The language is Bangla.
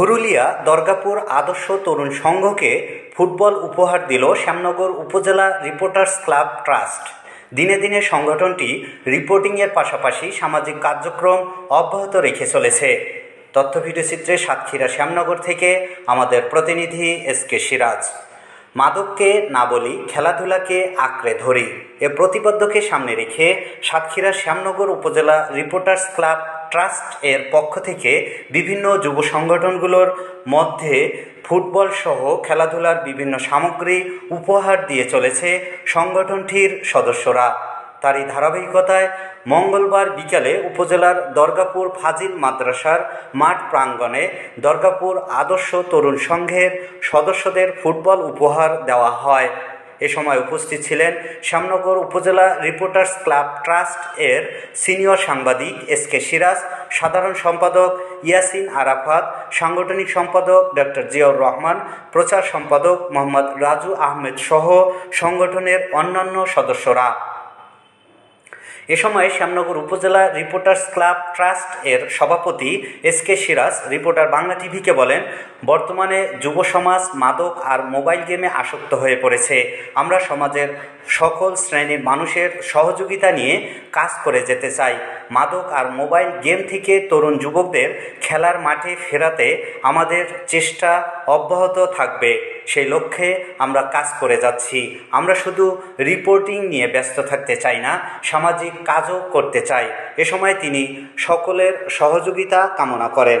ঘুরুলিয়া দরগাপুর আদর্শ তরুণ সংঘকে ফুটবল উপহার দিল শ্যামনগর উপজেলা রিপোর্টার্স ক্লাব ট্রাস্ট। দিনে দিনে সংগঠনটি রিপোর্টিংয়ের পাশাপাশি সামাজিক কার্যক্রম অব্যাহত রেখে চলেছে। তথ্য ভিডিওচিত্রে সাতক্ষীরা শ্যামনগর থেকে আমাদের প্রতিনিধি এস কে সিরাজ। মাদককে না বলি খেলাধুলাকে আঁকড়ে ধরি। এ প্রতিপাদ্যকে সামনে রেখে সাতক্ষীরা শ্যামনগর উপজেলা রিপোর্টার্স ক্লাব ট্রাস্ট এর পক্ষ থেকে বিভিন্ন যুব সংগঠনগুলোর মধ্যে ফুটবল সহ খেলাধুলার বিভিন্ন সামগ্রী উপহার দিয়ে চলেছে সংগঠনটির সদস্যরা। তারই ধারাবাহিকতায় মঙ্গলবার বিকালে উপজেলার দরগাপুর ফাজিল মাদ্রাসার মাঠ প্রাঙ্গণে দরগাপুর আদর্শ তরুণ সংঘের সদস্যদের ফুটবল উপহার দেওয়া হয়। এ সময় উপস্থিত ছিলেন শ্যামনগর উপজেলা রিপোর্টার্স ক্লাব ট্রাস্ট এর সিনিয়র সাংবাদিক এস কে সিরাজ, সাধারণ সম্পাদক ইয়াসিন আরাফাত, সাংগঠনিক সম্পাদক ডক্টর জিয়াউর রহমান, প্রচার সম্পাদক মোহাম্মদ রাজু আহমেদ সহ সংগঠনের অন্যান্য সদস্যরা। এ সময় শ্যামনগর উপজেলা রিপোর্টার্স ক্লাব ট্রাস্ট এর সভাপতি S K Siraj, reporter Bangla টিভিকে বলেন, বর্তমানে যুব সমাজ, মাদক আর মোবাইল গেমে আসক্ত হয়ে পড়েছে। আমরা সমাজের সকল শ্রেণির মানুষের সহযোগিতা নিয়ে কাজ করে যেতে চাই। মাদক আর মোবাইল গেম থেকে তরুণ যুবকদের খেলার মাঠে ফেরাতে আমাদের চেষ্টা অব্যাহত থাকবে। সেই লক্ষ্যে আমরা কাজ করে যাচ্ছি। আমরা শুধু রিপোর্টিং নিয়ে ব্যস্ত থাকতে চাই না, সামাজিক কাজও করতে চাই। এ সময় তিনি সকলের সহযোগিতা কামনা করেন।